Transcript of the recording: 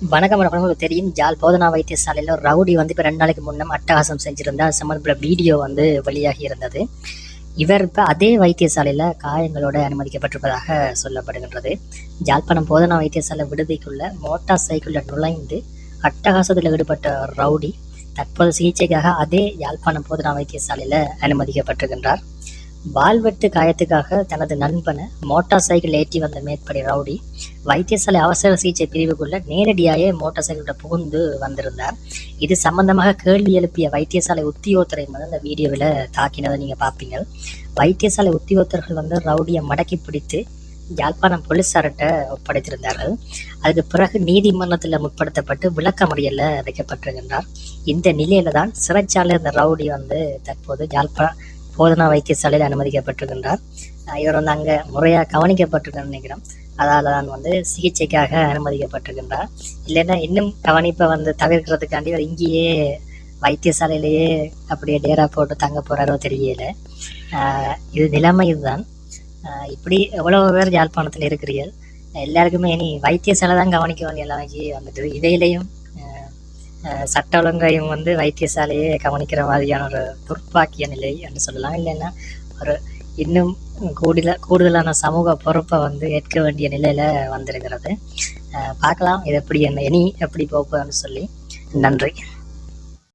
வணக்கம் உங்களுக்கு தெரியும் ஜால் போதனா வைத்தியசாலையில் ரவுடி வந்து இப்போ ரெண்டு நாளைக்கு முன்னம் அட்டகாசம் செஞ்சிருந்தா அது சம்மந்தப்பட்ட வீடியோ வந்து வெளியாகி இருந்தது. இவர் இப்போ அதே வைத்தியசாலையில் காயங்களோடு அனுமதிக்கப்பட்டிருப்பதாக சொல்லப்படுகின்றது. ஜாழ்ப்பாணம் போதனா வைத்தியசாலை விடுதிக்குள்ள மோட்டார் சைக்கிளில் நுழைந்து அட்டகாசத்தில் ஈடுபட்ட ஒரு ரவுடி தற்போது சிகிச்சைக்காக அதே யாழ்ப்பாணம் போதனா வைத்தியசாலையில் அனுமதிக்கப்பட்டிருக்கின்றார். வால்வெட்டு காயத்துக்காக தனது நண்பனை மோட்டார் சைக்கிள் ஏற்றி வந்த மேற்படி ரவுடி வைத்தியசாலை அவசர சிகிச்சை பிரிவுக்குள்ள நேரடியாக மோட்டார் சைக்கிளோட புகுந்து வந்திருந்தார். இது சம்பந்தமாக கேள்வி எழுப்பிய வைத்தியசாலை உத்தியோகத்தரை வந்து அந்த வீடியோவில் தாக்கினதை நீங்கள் பார்ப்பீங்க. வைத்தியசாலை உத்தியோகத்தர்கள் வந்து ரவுடியை மடக்கி பிடித்து யாழ்ப்பாணம் போலீஸார்கிட்ட ஒப்படைத்திருந்தார்கள். அதுக்கு பிறகு நீதிமன்றத்தில் முற்படுத்தப்பட்டு விளக்கமறியல்ல வைக்கப்பட்டிருக்கின்றார். இந்த நிலையில தான் சிறைச்சாலை இந்த ரவுடி வந்து தற்போது யாழ்ப்பாணம் போதனா வைத்தியசாலையில் அனுமதிக்கப்பட்டிருக்கின்றார். இவர் வந்து அங்கே முறையாக கவனிக்கப்பட்டிருக்கேன்னு நினைக்கிறோம் அதால் தான் வந்து சிகிச்சைக்காக அனுமதிக்கப்பட்டிருக்கின்றார். இல்லைன்னா இன்னும் கவனிப்பை வந்து தவிர்க்கிறதுக்காண்டி இவர் இங்கேயே வைத்தியசாலையிலேயே அப்படியே டேரா போட்டு தங்க போகிறாரோ தெரியல. இது நிலைமை இதுதான். இப்படி எவ்வளோ பேர் யாழ்ப்பாணத்தில் இருக்கிறீர்கள். எல்லாருக்குமே இனி வைத்தியசாலை தான் கவனிக்க வேண்டிய நிலைமைக்கு வந்துட்டு இதையிலையும் சட்ட ஒழுங்கையும் வந்து வைத்தியசாலையே கவனிக்கிற மாதிரியான ஒரு துர்ப்பாக்கிய நிலை என்று சொல்லலாம். இல்லைன்னா ஒரு இன்னும் கூடுதல கூடுதலான சமூக பொறுப்பை வந்து ஏற்க வேண்டிய நிலையில வந்திருக்கிறது. பார்க்கலாம் இது எப்படி என்ன இனி எப்படி போகுதுன்னு சொல்லி. நன்றி.